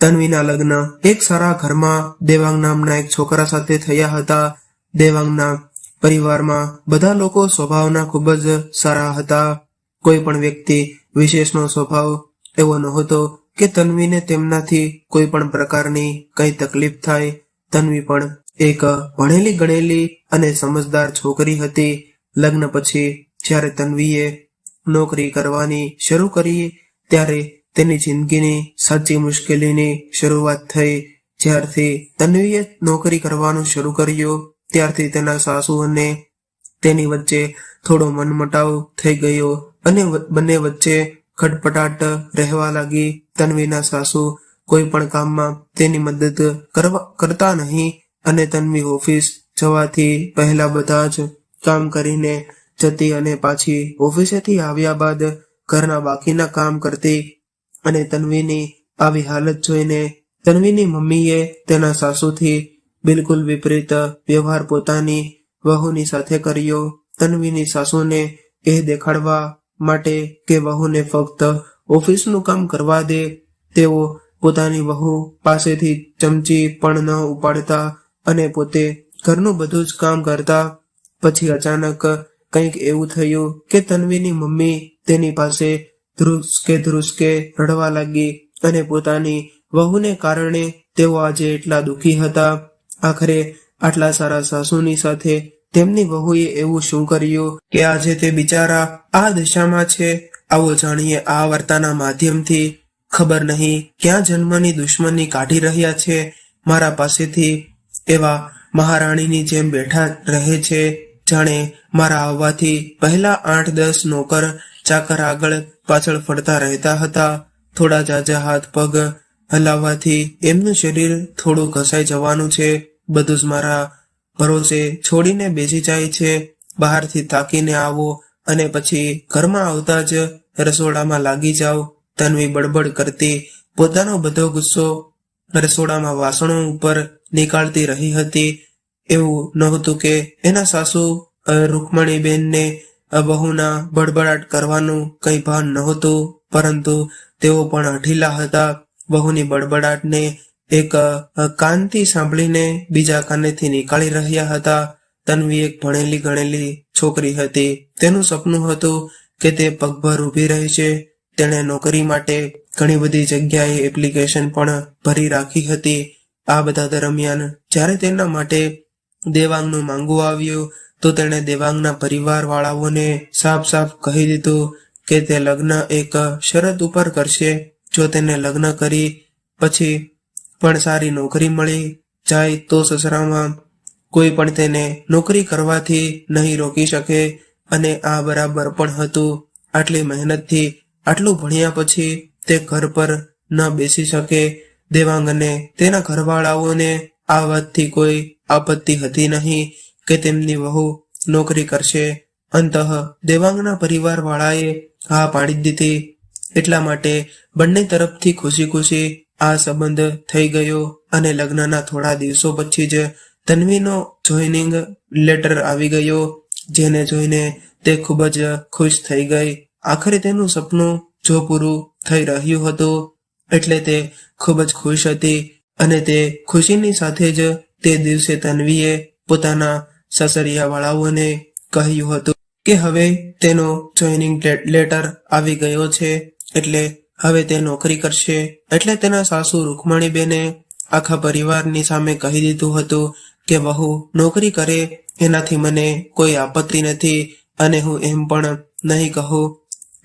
તન્વીના લગ્ન એક સારા ઘરમાં દેવાંગ નામના એક છોકરા સાથે થયા હતા. દેવાંગના પરિવારમાં બધા લોકો સ્વભાવના ખૂબ જ સારા હતા. કોઈ પણ વ્યક્તિ વિશેષનો સ્વભાવ એવો નહોતો કે તન્વીને તેમનાથી કોઈ પણ પ્રકારની કઈ તકલીફ થાય. તન્વી પણ એક ભણેલી ગણેલી અને સમજદાર છોકરી હતી. લગ્ન પછી જ્યારે તન્વીએ નોકરી કરવાની શરૂ કરી, ત્યારે તેની જિંદગીની સાચી મુશ્કેલીની શરૂઆત થઈ. જ્યારથી તન્વીએ નોકરી કરવાનું શરૂ કર્યું, ત્યારથી તેના સાસુ અને તેની વચ્ચે થોડો મનમટાવ થઈ ગયો અને બંને વચ્ચે ખટપટાટ રહેવા લાગી. તન્વીના સાસુ કોઈ પણ કામમાં તેની મદદ કરવા, કરતા નહીં અને તન્વી ઓફિસ જવાથી પહેલા બધા જ કામ કરીને જતી અને પાછી ઓફિસેથી આવ્યા બાદ ઘરના બાકીના કામ કરતી અને તન્વીની આવી હાલત જોઈને તન્વીની મમ્મીએ તેના સાસુથી બિલકુલ વિપરીત વ્યવહાર પોતાની વહુની સાથે કર્યો. તન્વીની સાસુને એ દેખાડવા માટે કે વહુને ફક્ત ઓફિસનું કામ કરવા દે, તેઓ પોતાની વહુ પાસેથી ચમચી પણ ન ઉપાડતા અને પોતે ઘરનું બધું જ કામ કરતા. પછી અચાનક કંઈક એવું થયું કે તન્વીની મમ્મી તેની પાસે ધ્રુસકે ધ્રુસકે રડવા લાગી અને પોતાની વહુને કારણે તેઓ આજે એટલા દુઃખી હતા. આખરે આટલા સારા સાસુની સાથે તેમની વહુએ એવું શું કર્યું કે આજે તે બિચારા આ દશામાં છે? આવો જાણીએ આ વાર્તાના માધ્યમથી. ખબર નહીં ક્યાં જન્મની દુશ્મની કાઢી રહ્યા છે. મારા પાસેથી એવા મહારાણીની જેમ બેઠા રહે છે. જાણે મારા આવવાથી પહેલા આઠ દસ નોકર ચાકર આગળ પાછળ ફરતા રહેતા હતા. થોડા જાજા હાથ પગ હલાવવાથી એમનું શરીર થોડું ઘસાઈ જવાનું છે. બધું જ મારા ભરોસે છોડીને બેસી જાય છે. બહારથી તાકીને આવો અને પછી ઘરમાં આવતા જ રસોડામાં લાગી જાઓ. તન્વી બડબડ કરતી પોતાનો બધો ગુસ્સો રસોડામાં વાસણો ઉપર નીકાળતી રહી હતી. એવું નહોતું કે એના સાસુ રૂકમણીબેનને બહુના બડબડાટ કરવાનું કંઈ ભાન નહોતું, પરંતુ તેઓ પણ અઢીલા હતા. બહુની બડબડાટને એક કાનથી સાંભળીને બીજા કાનેથી નીકાળી રહ્યા હતા. તન્વી એક ભણેલી ગણેલી છોકરી હતી. તેનું સપનું હતું કે તે પગભર ઊભી રહી છે. તેણે નોકરી માટે ઘણી બધી જગ્યાએ એપ્લિકેશન પણ ભરી રાખી હતી. આ બધા દરમિયાન જ્યારે તેના માટે દેવાંગનું માંગવું આવ્યું તો તેણે દેવાંગના પરિવાર વાળાઓને સાફ સાફ કહી દીધું કે તે લગ્ન એક શરત ઉપર કરશે. જો તેને લગ્ન કરી પછી પણ સારી નોકરી મળી જાય તો સસરામાં કોઈ પણ તેને નોકરી કરવાથી નહીં રોકી શકે. અને આ બરાબર પણ હતું. આટલી મહેનતથી આટલું ભણ્યા પછી તે ઘર પર ન બેસી શકે. દેવાંગને તેના ઘરવાળાઓને આ વાતથી કોઈ આપત્તિ હતી નહીં. કે તેમની વહુ નોકરી કરશે. અંતઃ દેવાંગના પરિવાર વાળાએ હા પાડી દીધી. એટલા માટે બંને તરફથી ખુશી ખુશી આ સંબંધ થઈ ગયો અને લગ્નના થોડા દિવસો પછી જ તન્વીનો જોઈનિંગ લેટર આવી ગયો, જેને જોઈને તે ખૂબ જ ખુશ થઈ ગઈ. આખરે તેનું સપનું જો પૂરું થઈ રહ્યું હતું, એટલે તે ખૂબ જ ખુશ હતી અને તે ખુશીની સાથે જ તે દિવસે તન્વીએ પોતાના સસરિયા વાળાઓને કહ્યું હતું કે હવે તેનો જોઈનિંગ લેટર આવી ગયો છે, એટલે હવે તે નોકરી કરશે. એટલે તેના સાસુ રૂકમણીબેને આખા પરિવારની સામે કહી દીધું હતું કે, વહુ, નોકરી કરે, એનાથી મને કોઈ આપત્તિ નથી અને હું એમ પણ નહીં કહું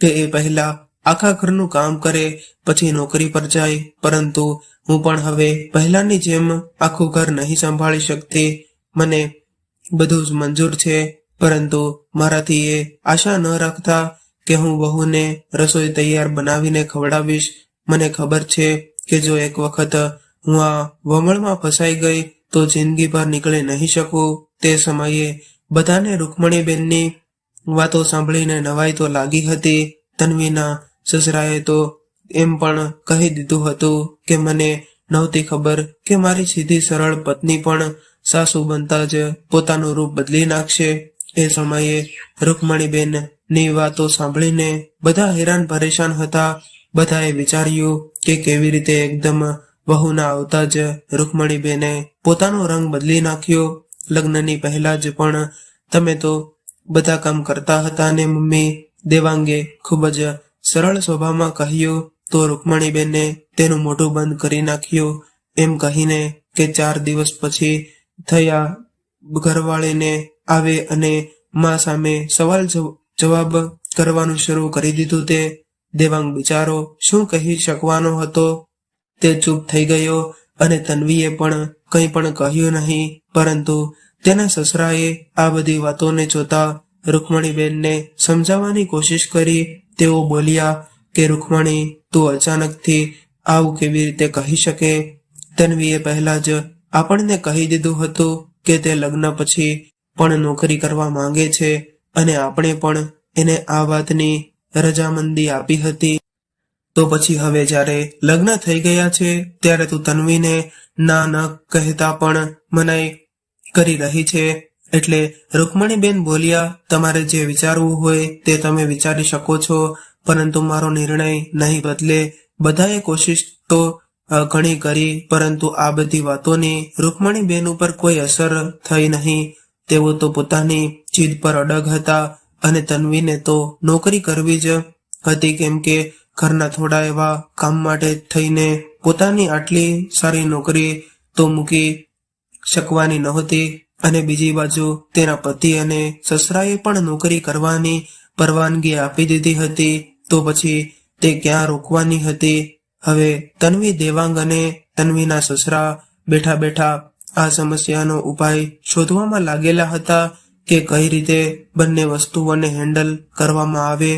કે એ પહેલા આખા ઘરનું કામ કરે, પછી નોકરી પર જાય. પરંતુ હું પણ હવે પહેલાની જેમ આખું ઘર નહીં સંભાળી શકતી. મને બધું જ મંજૂર છે, પરંતુ મારાથી એ આશા ન રાખતા કે હું વહુને રસોઈ તૈયાર બનાવીને ખવડાવીશ. મને ખબર છે કે જો એક વખત હું આ વમળમાં ફસાઈ ગઈ તો જિંદગી પર નીકળી નહીં શકું. તે સમયે બધાને રૂકમણીબેનની વાતો સાંભળીને નવાઈ તો લાગી હતી. તન્વીના સસરાએ તો એમ પણ કહી દીધું હતું કે મને નહોતી ખબર કે મારી સીધી સરળ પત્ની પણ સાસુ બનતા જ પોતાનું રૂપ બદલી નાખશે. એ સમયે રૂકમણીબેનની વાતો સાંભળીને બધા હેરાન પરેશાન હતા. બધાએ વિચાર્યું કે કેવી રીતે એકદમ વહુના આવતા જ રૂકમણીબેને પોતાનો રંગ બદલી નાખ્યો. લગ્નની પહેલા જ પણ તમે તો બધા કામ કરતા હતા ને મમ્મી? દેવાંગે ખૂબ જ સરળ સ્વભાવમાં કહ્યું, તો રૂકમણીબેને તેનું મોઢું બંધ કરી નાખ્યું. એમ કહીને કે ચાર દિવસ પછી થયા. ઘરવાળીને આવે અને મા સામે સવાલ જવ- જવાબ કરવાનું શરૂ કરી દીધું તે. દેવાંગ બિચારો શું કહી શકવાનો હતો? તે ચૂપ થઈ ગયો અને તન્વીએ પણ કંઈ પણ કહ્યું નહીં, પરંતુ તેના સસરાએ આ બધી વાતોને જોતા રૂકમણીબેનને સમજાવવાની કોશિશ કરી. તેઓ બોલ્યા કે, રૂકમણી, તું અચાનકથી આવું કેવી રીતે કહી શકે? તન્વીએ પહેલા જ આપણને કહી દીધું હતું કે તે લગ્ન પછી પણ નોકરી કરવા માંગે છે અને આપણે પણ એને આ વાતની રજામંદી આપી હતી. તો પછી હવે જ્યારે લગ્ન થઈ ગયા છે, ત્યારે તું તન્વીને ના ન કહેતા પણ મનાઈ કરી રહી છે. એટલે રૂકમણીબેન બોલ્યા, તમારે જે વિચારવું હોય તે તમે વિચારી શકો છો, પરંતુ મારો નિર્ણય નહીં બદલે બધાએ કોશિશ તો ઘણી કરી, પરંતુ આ બધી વાતોની રૂકમણીબેન ઉપર કોઈ અસર થઈ નહીં. તેઓ તો પોતાની જીદ પર અડગ હતા અને તન્વીને તો નોકરી કરવી જ હતી, કેમ કે ઘરના થોડા એવા કામ માટે થઈને પોતાની આટલી સારી નોકરી તો મૂકી શકવાની નહોતી. અને બીજી બાજુ તેના પતિ અને સસરાએ પણ નોકરી કરવાની પરવાનગી આપી દીધી હતી, તો પછી તે ક્યાં રોકવાની હતી? હવે તન્વી દેવાંગ અને તન્વીના સસરા બેઠા બેઠા આ સમસ્યાનો ઉપાય શોધવામાં લાગેલા હતા કે કઈ રીતે બંને વસ્તુઓને હેન્ડલ કરવામાં આવે.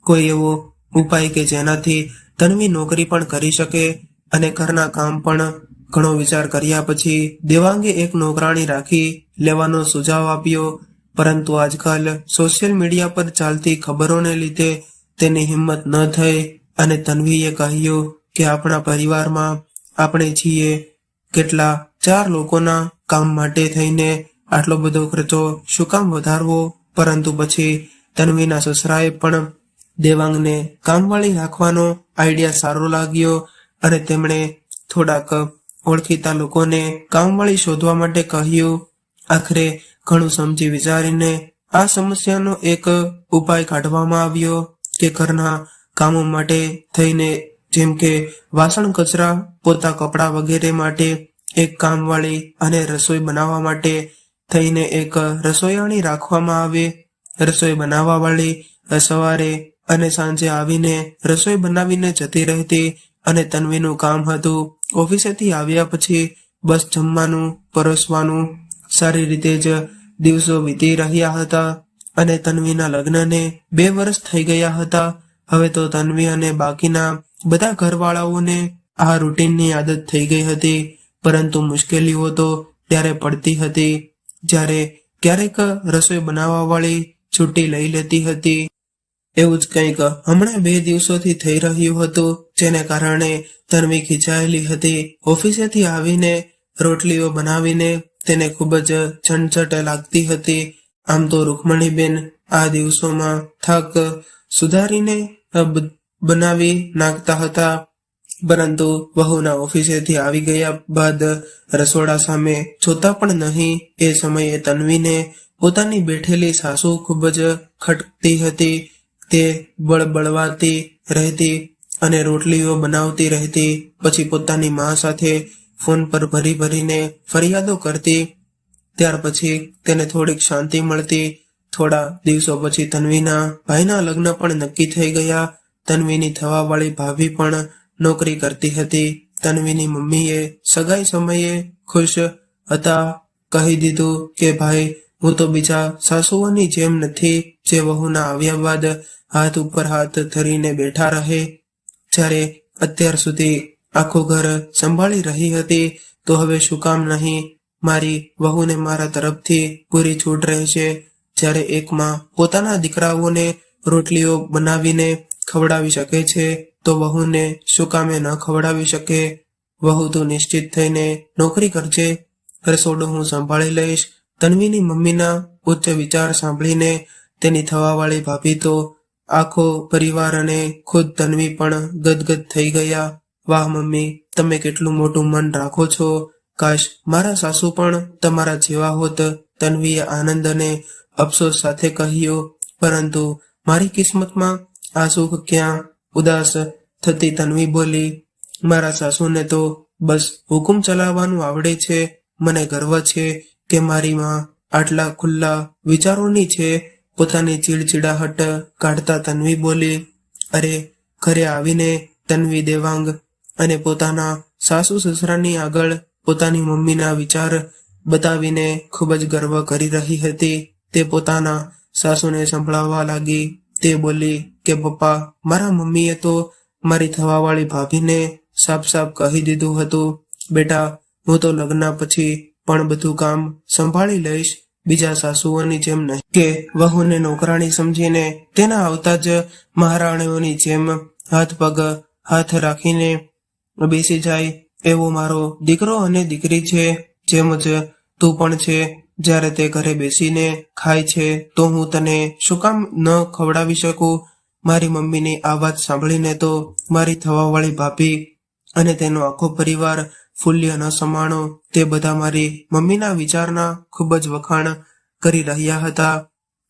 કોઈ એવો ઉપાય કે જેનાથી તન્વી નોકરી પણ કરી શકે અને ઘરના કામ પણ ઘણો વિચાર કર્યા પછી દેવાંગે એક નોકરાણી રાખી લેવાનો સુઝાવ આપ્યો. પરંતુ આજકાલ સોશિયલ મીડિયા પર ચાલતી ખબરોને લીધે તેની હિંમત ન થઈ અને તન્વીએ કહ્યું કે આપણા પરિવારમાં આપણે છીએ કેટલા ચાર લોકોના કામ માટે થઈને આટલો બધો ખર્ચો શું કામ વધારવો? પરંતુ પછી તન્વીના સસરાએ પણ દેવાંગને કામવાળી રાખવાનો આઈડિયા સારો લાગ્યો અને તેમણે થોડાક ઓળખીતા લોકોને કામવાળી શોધવા માટે કહ્યું, આખરે ઘણું સમજી વિચારીને આ સમસ્યાનો એક ઉપાય કાઢવામાં આવ્યો કે ઘરના કામો માટે થઈને જેમ કે વાસણ, કચરા, પોતા કપડાં વગેરે માટે એક કામવાળી અને રસોઈ બનાવવા માટે થઈને એક રસોઈયાણી રાખવામાં આવે. રસોઈ બનાવવા વાળી સવારે અને સાંજે આવીને રસોઈ બનાવીને જતી રહેતી અને તન્વીનું કામ હતું. ઓફિસેથી આવ્યા પછી બસ જમવાનું, પરોસવાનું, સારી રીતે જ દિવસો વીતી રહ્યા હતા અને તન્વીના લગ્નને બે વર્ષ થઈ ગયા હતા. હવે તો તન્વી અને બાકીના બધા ઘરવાળાઓને આ રૂટીનની આદત થઈ ગઈ હતી. પરંતુ મુશ્કેલીઓ તો ત્યારે પડતી હતી, જ્યારે ક્યારેક રસોઈ બનાવવા વાળી છુટ્ટી લઈ લેતી હતી. એવું જ કંઈક હમણાં બે દિવસોથી થઈ રહ્યું હતું, જેને કારણે તન્વી ખીચાયેલી હતી. ઓફિસેથી આવીને રોટલીઓ બનાવીને તેને ખૂબ જ ઝંઝટ લાગતી હતી. આમ તો રૂકમણીબેન આ દિવસોમાં થાક સુધારીને બનાવી નાખતા હતા. પરંતુ વહુના ઓફિસેથી આવી ગયા બાદ રસોડા સામે જોતા પણ નહીં. એ સમયે તન્વીને પોતાની બેઠેલી સાસુ ખૂબ જ ખટકતી હતી. તે બળબળવાતી રહેતી અને રોટલીઓ બનાવતી રહેતી. પછી પોતાની મા સાથે ફોન પર ભરી ભરીને ફરિયાદો કરતી. ત્યાર પછી તેને થોડીક શાંતિ મળતી. થોડા દિવસો પછી તન્વીના ભાઈના લગ્ન પણ નક્કી થઈ ગયા. તન્વીની થવાવાળી ભાભી પણ નોકરી કરતી હતી. તન્વીની મમ્મીએ સગાઈ સમયે ખુશ હતા. કહી દીધું કે, ભાઈ, હું તો બીજા સાસુઓની જેમ નથી. જે વહુના આવ્યા બાદ હાથ ઉપર હાથ ધરીને બેઠા રહે. જ્યારે અત્યાર સુધી આખું ઘર સંભાળી રહી હતી, તો હવે શું કામ નહીં? મારી વહુને મારા તરફથી પૂરી છૂટ રહેશે. જ્યારે એક માં પોતાના દીકરાઓને રોટલીઓ બનાવીને ખવડાવી શકે છે, તો વહુને શું કામે ન ખવડાવી શકે? વહુ તો નિશ્ચિત થઈને નોકરી કરજે. રસોડું હું સંભાળી લઈશ. તન્વીની મમ્મીના ઉચ્ચ વિચાર સાંભળીને તેની થવાવાળી ભાભી તો આખો પરિવાર અને ખુદ તન્વી પણ ગદગદ થઈ ગયા. વાહ મમ્મી, તમે કેટલું મોટું મન રાખો છો. કાશ મારા સાસુ પણ તમારા જેવા હોત. તન્વીએ આનંદ અને અફસોસ સાથે કહ્યું, પરંતુ મારી કિસ્મતમાં આ સુખ ક્યાં? ઉદાસ થતી તન્વી બોલી, મારા સાસુને તો બસ હુકુમ ચલાવવાનું આવડે છે. મને ગર્વ છે કે મારી માં આટલા ખુલ્લા વિચારોની છે. પોતાની ચીડચીડાહટ કાઢતા તન્વી બોલી, અરે, ઘરે આવીને તન્વી દેવાંગ અને પોતાના સાસુ સસરાની આગળ પોતાની મમ્મીના વિચાર બતાવીને ખૂબ જ ગર્વ કરી રહી હતી. તે પોતાના સાસુને સંભળાવવા લાગી. તે બોલી કે, પપ્પા, મારા મમ્મીએ તો મારી થવાવાળી ભાભીને સાફ સાફ કહી દીધું હતું. બેટા, હું તો લગ્ન પછી પણ બધું કામ સંભાળી લઈશ. બીજા સાસુઓની જેમ નહીં. કે વહુને નોકરાણી સમજીને તેના આવતા જ મહારાણીઓની જેમ હાથ પગ હાથ રાખીને બેસી જાય એવો મારો દીકરો અને દીકરી છે. જેમ જ તું પણ છે. જ્યારે તે ઘરે બેસીને ખાય છે, તો હું તને શું કામ ન ખવડાવી શકું? મારી મમ્મીની આ વાત સાંભળીને તો મારી થવાવાળી ભાભી અને તેનો આખો પરિવાર ફૂલ્ય ન સમાણો. તે બધા મારી મમ્મીના વિચારના ખૂબ જ વખાણ કરી રહ્યા હતા.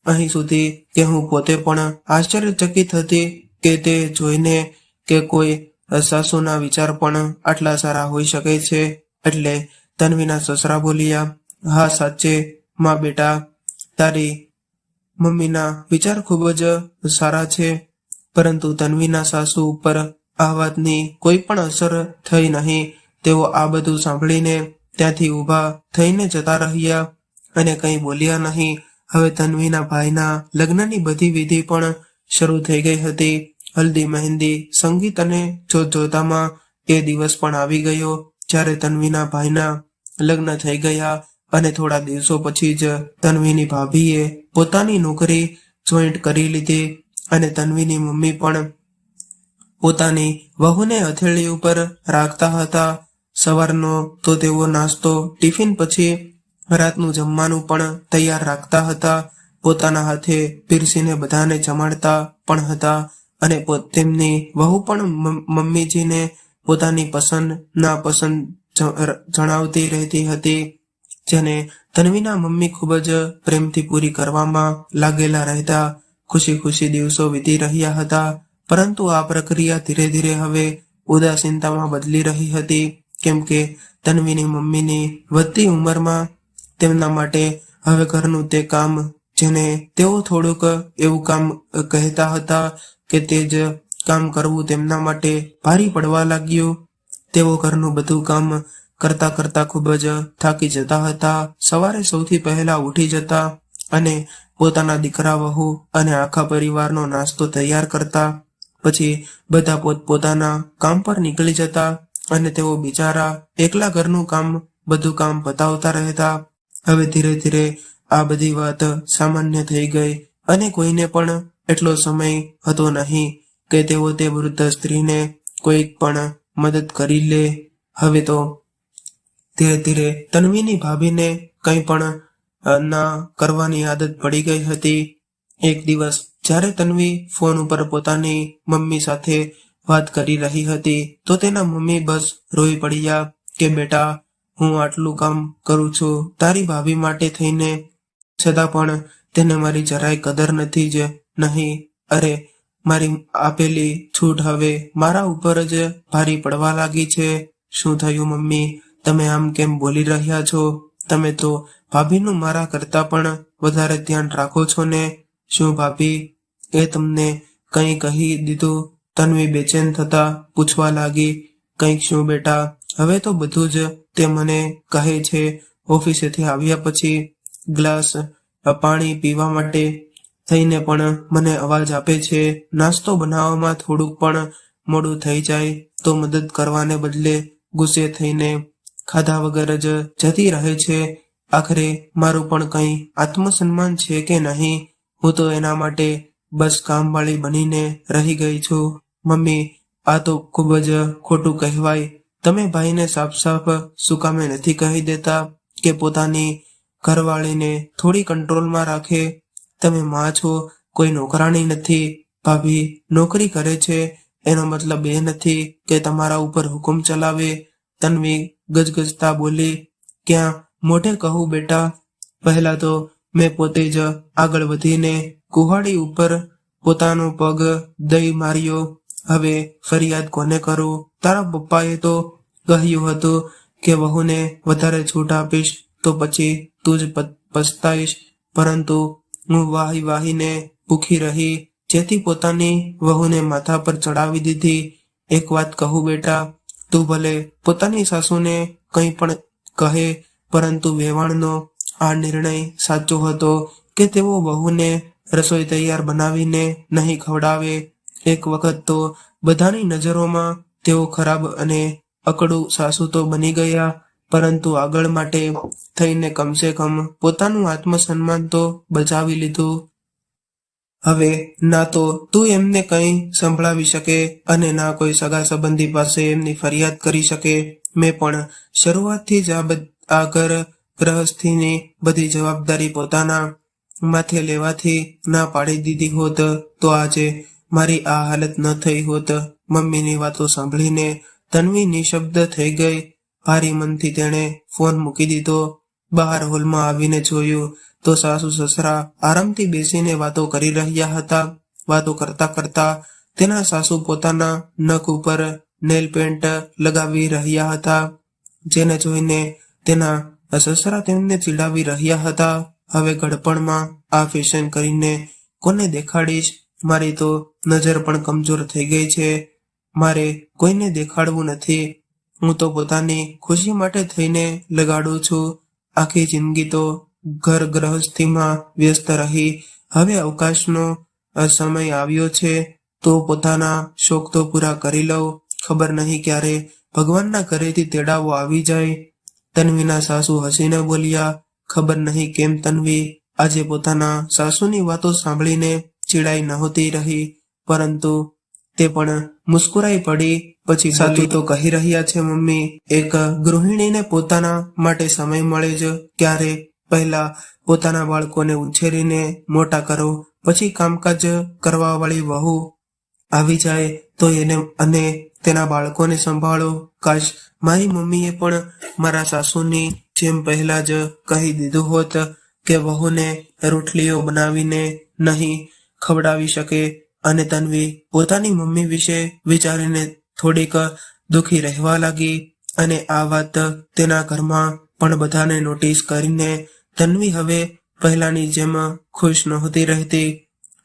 અહીં સુધી કે હું પોતે પણ આશ્ચર્યચકિત હતી કે તે જોઈને કે કોઈ સાસુના વિચાર પણ આટલા સારા હોઈ શકે છે. એટલે તન્વીના સસરા બોલ્યા હા, સાચે. માં, બેટા, તારી મમ્મીના વિચાર ખૂબ જ સારા છે. પરંતુ તન્વીના સાસુ ઉપર આ વાતની કોઈ પણ અસર થઈ નહીં. તેઓ આ બધું સાંભળીને ત્યાંથી ઊભા થઈને જતા રહ્યા અને કંઈ બોલ્યા નહીં. હવે તન્વીના ભાઈના લગ્નની બધી વિધિ પણ શરૂ થઈ ગઈ હતી. હલ્દી, મહેંદી, સંગીત અને જોત જોતામાં એ દિવસ પણ આવી ગયો. જ્યારે તન્વીના ભાઈના લગ્ન થઈ ગયા અને થોડા દિવસો પછી જ તન્વીની ભાભીએ પોતાની નોકરી જોઈન્ટ કરી લીધી અને તન્વીની મમ્મી પણ પોતાની વહુને હથેળી ઉપર રાખતા હતા. સવારનો તો તેઓ નાસ્તો, ટિફિન પછી રાતનું જમવાનું પણ તૈયાર રાખતા હતા. પોતાના હાથે પીરસીને બધાને જમાડતા પણ હતા અને તેમની વહુ પણ મમ- મમ્મીજીને પોતાની પસંદ ના પસંદ જણાવતી રહેતી હતી. જેને તન્વીના મમ્મી ખૂબ જ પ્રેમથી પૂરી કરવામાં લાગેલા રહેતા ખુશી ખુશી દિવસો વીતી રહ્યા હતા. પરંતુ આ પ્રક્રિયા ધીરે ધીરે હવે ઉદાસીનતામાં બદલી રહી હતી, કેમ કે તન્વીની મમ્મીની વધતી ઉંમરમાં તેમના માટે હવે ઘરનું તે કામ, જેને તેઓ થોડુંક એવું કામ કહેતા હતા કે તે જ કામ કરવું તેમના માટે ભારી પડવા લાગ્યું. તેઓ ઘરનું બધું કામ કરતા કરતા ખૂબ જ થાકી જતા હતા. સવારે સૌથી પહેલા ઉઠી જતા અને પોતાના દીકરા વહુ અને આખા પરિવારનો નાસ્તો તૈયાર કરતા. પછી બધા પોતપોતાના કામ પર નીકળી જતા અને તેઓ બિચારા એકલા ઘરનું કામ, બધું કામ પતાવતા રહેતા. હવે ધીરે ધીરે આ બધી વાત સામાન્ય થઈ ગઈ અને કોઈને પણ એટલો સમય હતો નહીં કે તેઓ તે વૃદ્ધ સ્ત્રીને કોઈક પણ મદદ કરી લે. હવે તો ધીરે ધીરે તન્વીની ભાભીને કંઈ પણ ના કરવાની આદત પડી ગઈ હતી. એક દિવસ જ્યારે તન્વી ફોન ઉપર પોતાની મમ્મી સાથે વાત કરી રહી હતી, તો તેના મમ્મી બસ રોઈ પડ્યા કે, બેટા, હું આટલું કામ કરું છું. તારી ભાભી માટે થઈને છતાં પણ તેને મારી જરાય કદર નથી જ નહીં. અરે, મારી આપેલી છૂટ હવે મારા ઉપર જ ભારી પડવા લાગી છે. શું થયું, મમ્મી? તમે આમ કેમ બોલી રહ્યા છો? તમે તો ભાભીનું મારા કરતા પણ વધારે ધ્યાન રાખો છો ને? શું ભાભી? એ તમને કંઈ કહી દીધું? તન્વી બેચેન થતા પૂછવા લાગી, કંઈક શું બેટા? હવે તો બધું જ તે મને કહે છે. ઓફિસેથી આવ્યા પછી ગ્લાસ પાણી પીવા માટે થઈને પણ મને અવાજ આપે છે, નાસ્તો બનાવવામાં થોડુંક પણ મોડું થઈ જાય, તો મદદ કરવાને બદલે ગુસ્સે થઈને ખાધા વગર જ જતી રહે છે. આખરે મારું પણ કંઈ આત્મસન્માન છે કે નહીં? હું તો એના માટે બસ કામવાળી બનીને રહી ગઈ છું. મમ્મી, આ તો ખૂબ જ ખોટું કહેવાય. તમે ભાઈને સાફ સાફ શું કામે નથી કહી દેતા કે પોતાની ઘરવાળીને થોડી કંટ્રોલમાં રાખે? તમે માં છો, કોઈ નોકરાણી નથી, ભાભી નોકરી કરે છે. એનો મતલબ એ નથી કે તમારા ઉપર હુકમ ચલાવે. તન્વી ગજગજતા બોલી, ક્યાં? મોઢે કહું બેટા. પહેલા તો મેં પોતે જ આગળ વધીને કુહાડી ઉપર પોતાનો પગ દઈ માર્યો. હવે ફરિયાદ કોને કરું? તારા પપ્પાએ તો કહ્યું હતું કે, વહુને વધારે છૂટ આપીશ, તો પછી તું જ પ- પછતાઈશ પરંતુ હું વાહી વાહીને ભૂખી રહી, જેથી પોતાની વહુને માથા પર ચડાવી દીધી. એક વાત કહું બેટા તું ભલે પોતાની સાસુને કંઈ પણ કહે, પરંતુ વેવાણનો આ નિર્ણય સાચો હતો કે તેઓ વહુને રસોઈ તૈયાર બનાવીને નહીં ખવડાવે. એક વખત તો બધાની નજરોમાં તેઓ ખરાબ અને અકડું સાસુ તો બની ગયા, પરંતુ આગળ માટે થઈને કમસે કમ પોતાનું આત્મસન્માન તો બચાવી લીધું. હવે ના તો તું એમને કંઈ સંભળાવી શકે અને ના કોઈ સગા સંબંધી પાસે એમની ફરિયાદ કરી શકે. મેં પણ શરૂઆતથી જ આ ઘર ગ્રહસ્થીની બધી જવાબદારી પોતાના માથે લેવાથી ના પાડી દીધી હોત તો આજે મારી આ હાલત ન થઈ હોત. મમ્મીની વાતો સાંભળીને તન્વી નિશબ્દ થઈ ગઈ. ભારી મનથી તેણે ફોન મૂકી દીધો. બહાર હોલમાં આવીને જોયું તો સાસુ સસરા આરામથી બેસીને વાતો કરી રહ્યા હતા. વાતો કરતા કરતા તેના સાસુ પોતાના નખ ઉપર નેલ પેન્ટ લગાવી રહ્યા હતા, જેને જોઈને તેના સસરા તેમને ચીડાવી રહ્યા હતા. હવે ગડપણમાં આ ફેશન કરીને કોને દેખાડીશ? મારી તો નજર પણ કમજોર થઈ ગઈ છે. મારે કોઈને દેખાડવું નથી. હું તો પોતાની ખુશી માટે થઈને લગાડું છું. આખી જિંદગી તો ઘર ગ્રહસ્થીમાં વ્યસ્ત રહી. હવે અવકાશનો સમય આવ્યો છે, તો પોતાના શોખ તો પૂરા કરી લઉં. ખબર નહીં ક્યારે ભગવાનના ઘરેથી તેડાવો આવી જાય. તન્વીના સાસુ હસીને બોલ્યા, ખબર નહીં કેમ તન્વી, આજે પોતાના સાસુની વાતો સાંભળીને ચીડાઈ નહોતી રહી, પરંતુ તે પણ મુસ્કુરાઈ પડી. પછી સાચું તો કહી રહ્યા છે મમ્મી, એક ગૃહિણીને પોતાના માટે સમય મળે જ ક્યારે પહેલા પોતાના બાળકોને ઉછેરીને મોટા કરો, પછી કામકાજ કરવા વાળી વહુ આવી જાય તો એને અને તેના બાળકોને સંભાળો. કાશ મારી મમ્મીએ પણ મારા સાસુની જેમ પહેલા જ કહી દીધું હોત કે વહુને રોટલીઓ બનાવીને નહીં ખવડાવી શકે અને તન્વી પોતાની મમ્મી વિશે વિચારીને થોડીક દુખી રહેવા લાગી અને આ વાત તેના ઘરમાં પણ બધાને નોટિસ કરીને તન્વી હવે પહેલાની જેમ ખુશ નહોતી રહેતી.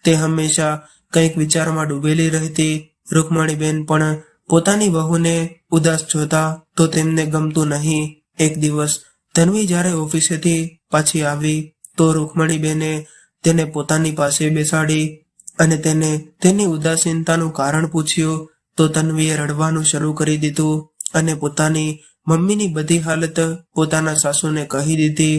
તે હંમેશા કંઈક વિચારમાં ડૂબેલી રહેતી. રૂકમણીબેન પણ પોતાની વહુને ઉદાસ જોતા તો તેમને ગમતું નહીં. એક દિવસ તન્વી જ્યારે ઓફિસેથી પાછી આવી તો રૂકમણીબેને તેને પોતાની પાસે બેસાડી અને તેને તેની ઉદાસીનતાનું કારણ પૂછ્યું તો તન્વીએ રડવાનું શરૂ કરી દીધું અને પોતાની મમ્મીની બધી હાલત પોતાના સાસુને કહી દીધી.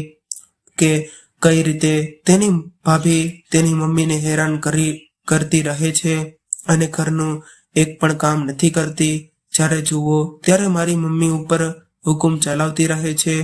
કે કઈ રીતે તેની ભાભી તેની મમ્મીને હેરાન કરી, કરતી રહે છે અને ઘરનું એક પણ કામ નથી કરતી. જ્યારે જુઓ ત્યારે મારી મમ્મી ઉપર હુકુમ ચલાવતી રહે છે.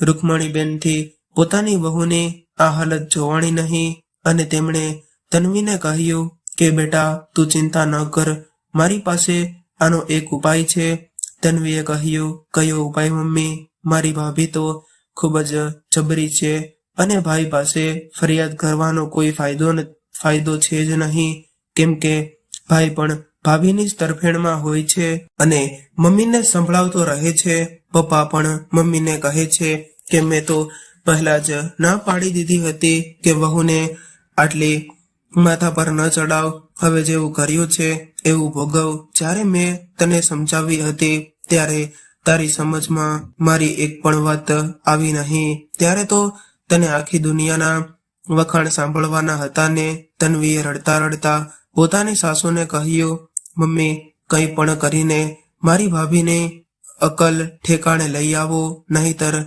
રૂકમણીબેનથી પોતાની વહુની આ હાલત જોવાની નહીં અને તેમણે તન્વીને કહ્યું કે, બેટા, તું ચિંતા ન કર. મારી પાસે આનો એક ઉપાય છે. તન્વીએ કહ્યું, કયો ઉપાય, મમ્મી? મારી ભાભી તો ખૂબ જ જબરી છે. અને ભાઈ પાસે ફરિયાદ કરવાનો કોઈ ફાયદો ફાયદો છે જ નહીં. કેમ કે ભાઈ પણ ભાભીની જ તરફેણમાં હોય છે અને મમ્મીને સંભળાવતો રહે છે. પપ્પા પણ મમ્મીને કહે છે કે મેં તો પહેલા જ ના પાડી દીધી હતી કે વહુને આટલી માથા પર ન ચડાવ. હવે જેવું કર્યું છે, એવું ભોગવ. જ્યારે મેં તને સમજાવી હતી, ત્યારે તારી સમજમાં મારી એક પણ વાત આવી નહીં. ત્યારે તો તને આખી દુનિયાના વખાણ સાંભળવાના હતા ને તન્વીએ રડતા રડતા પોતાની સાસુને કહ્યું, મમ્મી, કંઈ પણ કરીને મારી ભાભીને અકલ ઠેકાણે લઈ આવો, નહીતર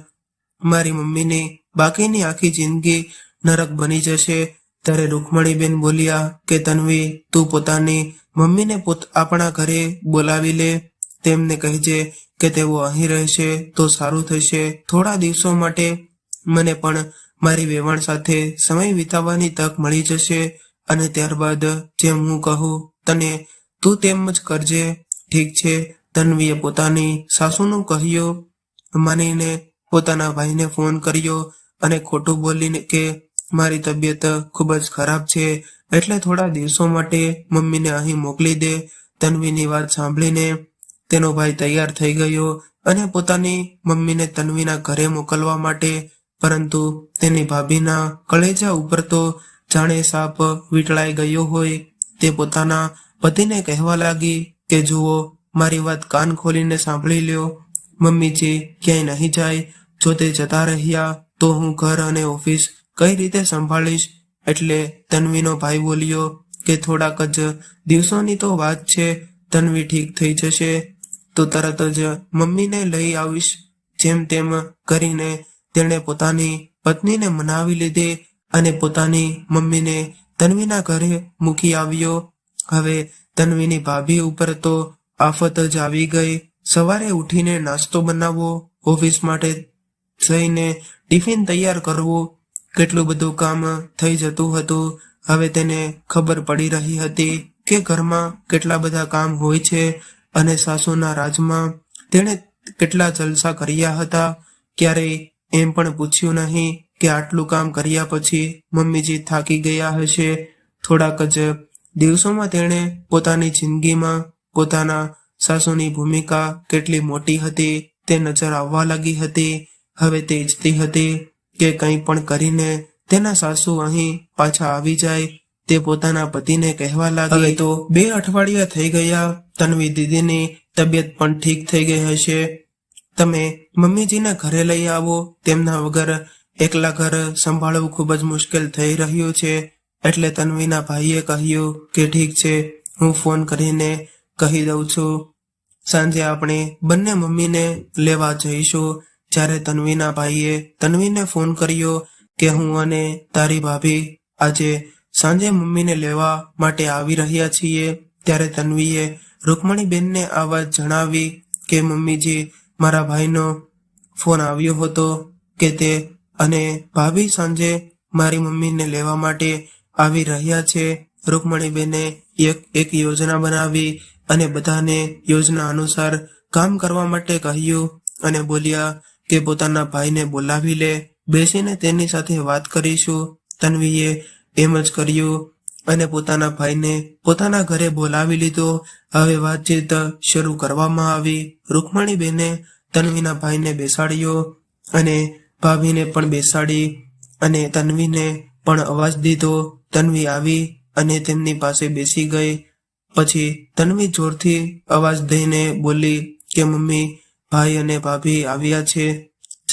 મારી મમ્મીની બાકીની આખી જિંદગી નરક બની જશે. ત્યારે રૂકમણીબેન બોલ્યા કે, તન્વી, તું પોતાની મમ્મીને પોત આપણા ઘરે બોલાવી લે. તેમને કહેજે કે તેઓ અહીં રહેશે તો સારું થશે. થોડા દિવસો માટે મને પણ મારી વેવાણ સાથે સમય વિતાવવાની તક મળી જશે અને ત્યારબાદ જેમ હું કહું, તને તું તેમ જ કરજે. ઠીક છે તન્વીએ પોતાની સાસુનું કહ્યું. માનીને પોતાના ભાઈને ફોન કર્યો અને ખોટું બોલીને કે, મારી તબિયત ખૂબ જ ખરાબ છે, એટલે થોડા દિવસો માટે મમ્મીને અહીં મોકલી દે. તન્વીની વાત સાંભળીને તેનો ભાઈ તૈયાર થઈ ગયો અને પોતાની મમ્મીને તન્વીના ઘરે મોકલવા માટે પરંતુ તેની ભાભીના કળેજા ઉપર તો જાણે સાપ વીટળાઈ ગયો હોય તે પોતાના પતિને કહેવા લાગી કે, જુઓ, મારી વાત કાન ખોલીને સાંભળી લ્યો. મમ્મીજી ક્યાંય નહીં જાય. જો તે જતા રહ્યા, તો હું ઘર અને ઓફિસ કઈ રીતે સંભાળીશ? એટલે તન્વીનો ભાઈ બોલ્યો કે, થોડાક જ દિવસોની તો વાત છે. તન્વી ઠીક થઈ જશે. તો તરત જ મમ્મીને લઈ આવીશ. જેમ તેમ કરીને તેણે પોતાની પત્નીને મનાવી લીધી અને પોતાની મમ્મીને તન્વીના ઘરે મૂકી આવ્યો. હવે તન્વીની ભાભી ઉપર તો આફત જ આવી ગઈ. સવારે ઉઠીને નાસ્તો બનાવવો, ઓફિસ માટે જઈને ટિફિન તૈયાર કરવું, કેટલું બધું કામ થઈ જતું હતું. હવે તેને ખબર પડી રહી હતી કે ઘરમાં કેટલા બધા કામ હોય છે અને સાસુના રાજમાં તેણે કેટલા જલસા કર્યા હતા. ક્યારેય એમ પણ પૂછ્યું નહીં કે આટલું કામ કર્યા પછી મમ્મીજી થાકી ગયા હશે. થોડાક જ દિવસોમાં તેણે પોતાની જિંદગીમાં પોતાના સાસુની ભૂમિકા કેટલી મોટી હતી તે નજર આવવા લાગી હતી. હવે તે ઈચ્છતી હતી કે કંઈ પણ કરીને તેના સાસુ અહીં પાછા આવી જાય. તે પોતાના પતિને કહેવા લાગી તો બે અઠવાડિયા થઈ ગયા. તન્વી દીદીની તબિયત પણ ઠીક થઈ ગઈ હશે. તમે મમ્મીજીને ઘરે લઈ આવો. તેમના વગર એકલા ઘર સંભાળવું ખૂબ જ મુશ્કેલ થઈ રહ્યું છે. એટલે તન્વીના ભાઈએ કહ્યું કે ઠીક છે, હું ફોન કરીને કહી દઉં છું. સાંજે આપણે બંને મમ્મીને લેવા જઈશું. જ્યારે તન્વીના ભાઈએ તન્વીને ફોન કર્યો કે હું અને તારી ભાભી આજે સાંજે મમ્મીને લેવા માટે આવી રહ્યા છીએ, ત્યારે તન્વીએ રૂકમણીબેનને આ વાત જણાવી કે મમ્મીજી મારા ભાઈનો ફોન આવ્યો હતો કે તે અને ભાભી સાંજે મારી મમ્મીને લેવા માટે આવી રહ્યા છે. રૂકમણીબેને એક એક યોજના બનાવી અને બધાને યોજના અનુસાર કામ કરવા માટે કહ્યું અને બોલ્યા કે પોતાના ભાઈને બોલાવી લે. બેસીને તેની સાથે વાત કરીશું. તન્વીએ એમ જ કર્યું અને પોતાના ભાઈને પોતાના ઘરે બોલાવી લીધો. હવે વાતચીત શરૂ કરવામાં આવી. રૂકમણીબેને તન્વીના ભાઈને બેસાડ્યો અને ભાભીને પણ બેસાડી અને તન્વીને પણ અવાજ દીધો. તન્વી આવી અને તેમની પાસે બેસી ગઈ. પછી તન્વી જોરથી અવાજ દઈને બોલી કે, મમ્મી, ભાઈ અને ભાભી આવ્યા છે.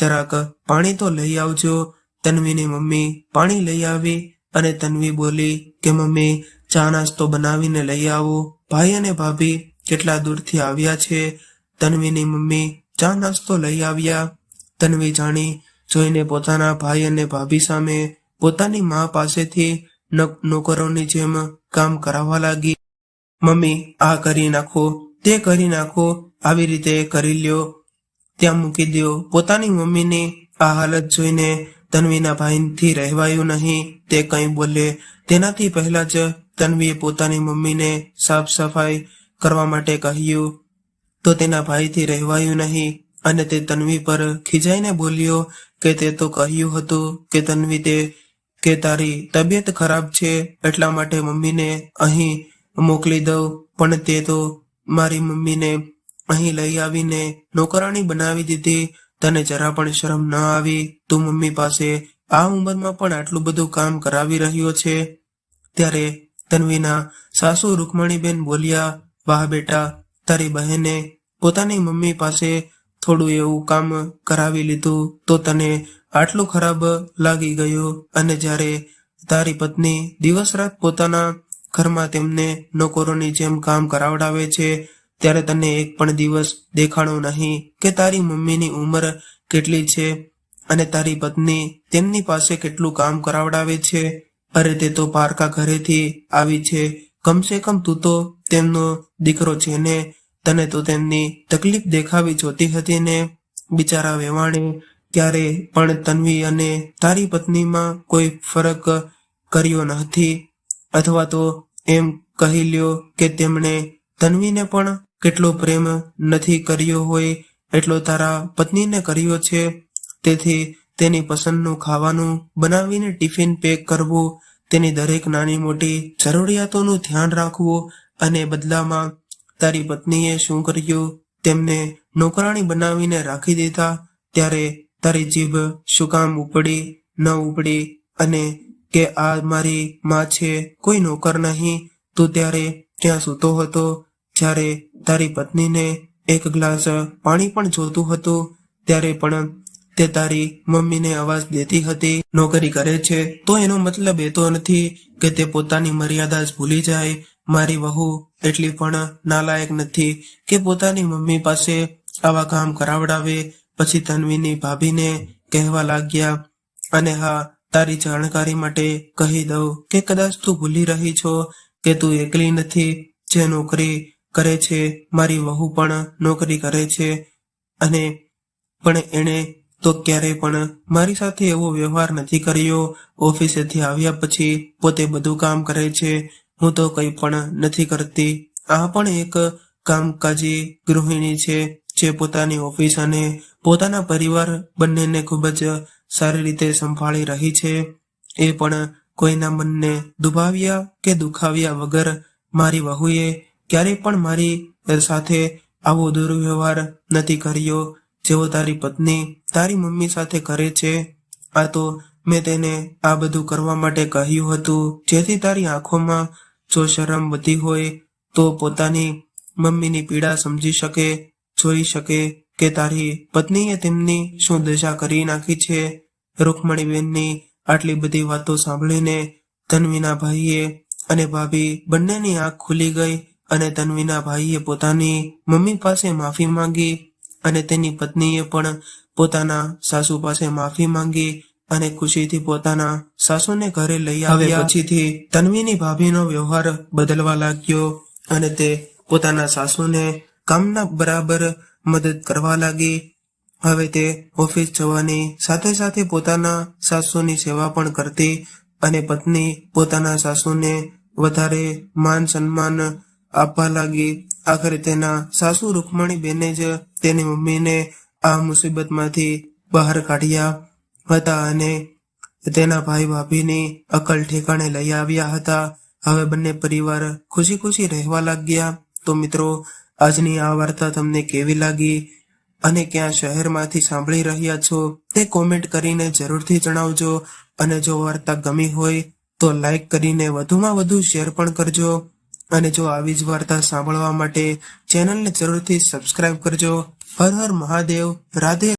જરાક પાણી તો લઈ આવજો. તન્વીની મમ્મી પાણી લઈ આવી અને તન્વી બોલી કે, મમ્મી, ચા નાસ્તો બનાવીને લઈ આવો. ભાઈ અને ભાભી કેટલા દૂરથી આવ્યા છે. તન્વીની મમ્મી ચા નાસ્તો લઈ આવ્યા. તન્વી જાણી જોઈને પોતાના ભાઈ અને ભાભી સામે પોતાની મા પાસેથી નોકરોની જેમ કામ કરાવવા લાગી. મમ્મી, આ કરી નાખો, તે કરી નાખો. આવી રીતે કરી લ્યો. ત્યાં મૂકી દ્યો. પોતાની મમ્મીની આ હાલત જોઈને તન્વીના ભાઈથી રહેવાયું નહીં. તે કંઈ બોલે. તેનાથી પહેલા જ તન્વીએ પોતાની મમ્મીને સાફ સફાઈ કરવા માટે કહ્યું. તો તેના ભાઈથી રહેવાયું નહીં. અને તે તન્વી પર ખીજાઈને બોલ્યો કે તે તો કહ્યું હતું કે તન્વી તે, કે તારી તબિયત ખરાબ છે એટલા માટે મમ્મીને અહીં મોકલી દઉં. પણ તે તો મારી મમ્મીને અહીં લઈ આવીને નોકરાણી બનાવી દીધી. તને જરા પણ શરમ ન આવી તું મમ્મી પાસે આ ઉંમરમાં પણ આટલું બધું કામ કરાવી રહ્યો છે? ત્યારે તન્વીના સાસુ રૂકમણીબેન બોલ્યા, વાહ બેટા, તારી બહેને પોતાની મમ્મી પાસે થોડું એવું કામ કરાવી લીધું તો તને આટલું ખરાબ લાગી ગયું અને જ્યારે તારી પત્ની દિવસ રાત પોતાના ઘરમાં તેમને નોકરોની જેમ કામ કરાવડાવે છે ત્યારે તને એક પણ દિવસ દેખાણો નહીં કે તારી મમ્મીની ઉંમર કેટલી છે અને તારી પત્ની તેમની પાસે કેટલું કામ કરાવડાવે છે? અરે, તે તો પારકા ઘરેથી આવી છે. કમસે કમ તું તો તેમનો દીકરો છે ને. તને તો તેમની તકલીફ દેખાવી જોતી હતી ને. બિચારા વેવાણે ક્યારે પણ તન્વી અને તારી પત્નીમાં કોઈ ફરક કર્યો નથી અથવા તો એમ કહી લ્યો કે તેમણે તન્વીને પણ કેટલો પ્રેમ નથી કર્યો હોય, એટલો તારા પત્નીને કર્યો છે. તેથી તેની પસંદનું ખાવાનું બનાવીને ટિફિન પેક કરવું, તેની દરેક નાની મોટી જરૂરિયાતોનું ધ્યાન રાખવું અને બદલામાં તારી પત્નીએ શું કર્યું, તેમને નોકરાણી બનાવીને રાખી દીધા ત્યારે તારી જીભ શું કામ ઉપડી, ન ઉપડી અને કે આ મારી માં છે, કોઈ નોકર નહીં, તું ત્યારે ત્યાં સૂતો હતો જ્યારે તારી પત્નીને એક ગ્લાસ પાણી પણ જોતું હતું, ત્યારે પણ તે તારી મમ્મીને અવાજ દેતી હતી, નોકરી કરે છે. તો એનો મતલબ એ તો નથી કે તે પોતાની મર્યાદા જ ભૂલી જાય. મારી વહુ એટલી પણ નાલાયક નથી કે પોતાની મમ્મી પાસે આવા કામ કરાવડાવે. પછી તન્વીની ભાભીને કહેવા લાગ્યા, અને હા, તારી જાણકારી માટે કહી દઉં કે કદાચ તું ભૂલી રહી છો કે તું એકલી નથી જે નોકરી કરે છે, મારી વહુ પણ નોકરી કરે છે અને પણ એણે તો ક્યારે પણ મારી સાથે એવો વ્યવહાર નથી કર્યો. ઓફિસેથી આવ્યા પછી પોતે બધું કામ કરે છે. હું તો કંઈ પણ નથી કરતી. આ પણ એક કામકાજી ગૃહિણી છે જે પોતાની ઓફિસ અને પોતાના પરિવાર બંનેને ખૂબ જ સારી રીતે સંભાળી રહી છે. એ પણ કોઈના મનને દુભાવ્યા કે દુખાવ્યા વગર મારી વહુએ ક્યારેય પણ મારી સાથે આવો દુર્વ્યવહાર નથી કર્યો, જેવો તારી પત્ની તારી મમ્મી સાથે કરે છે. આ તો મેં તેને આ બધું કરવા માટે કહ્યું હતું. જેથી તારી આંખોમાં જો શરમ વધી હોય, તો પોતાની મમ્મીની પીડા સમજી શકે, જોઈ શકે કે તારી પત્નીએ તેમની શું દશા કરી નાખી છે. રૂકમણીબેનની આટલી બધી વાતો સાંભળીને તન્વીના ભાઈએ અને ભાભી બંનેની આંખ ખુલી ગઈ. અને તન્વીના ભાઈએ પોતાની મમ્મી પાસે માફી માંગી અને તેની પત્નીએ પણ પોતાના સાસુ પાસે માફી માંગી અને ખુશીથી પોતાના સાસુને ઘરે લઈ આવ્યા. પછીથી તન્વીની ભાભીનો વ્યવહાર બદલવા લાગ્યો અને તે પોતાના સાસુને કામના બરાબર મદદ કરવા લાગી. હવે તે ઓફિસ જવાની સાથે સાથે પોતાના સાસુની સેવા પણ કરતી અને પત્ની પોતાના સાસુને વધારે માન સન્માન આપવા લાગી. આખરે તેના સાસુ રૂકમણી બેને જ તેની મમ્મીને આ મુસીબતમાંથી બહાર કાઢ્યા હતા અને તેના ભાઈ ભાભીની અકલ ઠેકાણે લઈ આવ્યા હતા. હવે બંને પરિવાર ખુશી ખુશી રહેવા લાગ્યા. તો મિત્રો, આજની આ વાર્તા તમને કેવી લાગી અને ક્યાં શહેરમાંથી સાંભળી રહ્યા છો તે કોમેન્ટ કરીને જરૂરથી જણાવજો. અને જો વાર્તા ગમી હોય તો લાઈક કરીને વધુમાં વધુ શેર પણ કરજો. અને જો આવી જ વાર્તા સાંભળવા માટે ચેનલને જરૂરથી સબસ્ક્રાઇબ કરજો. હર હર મહાદેવ. રાધે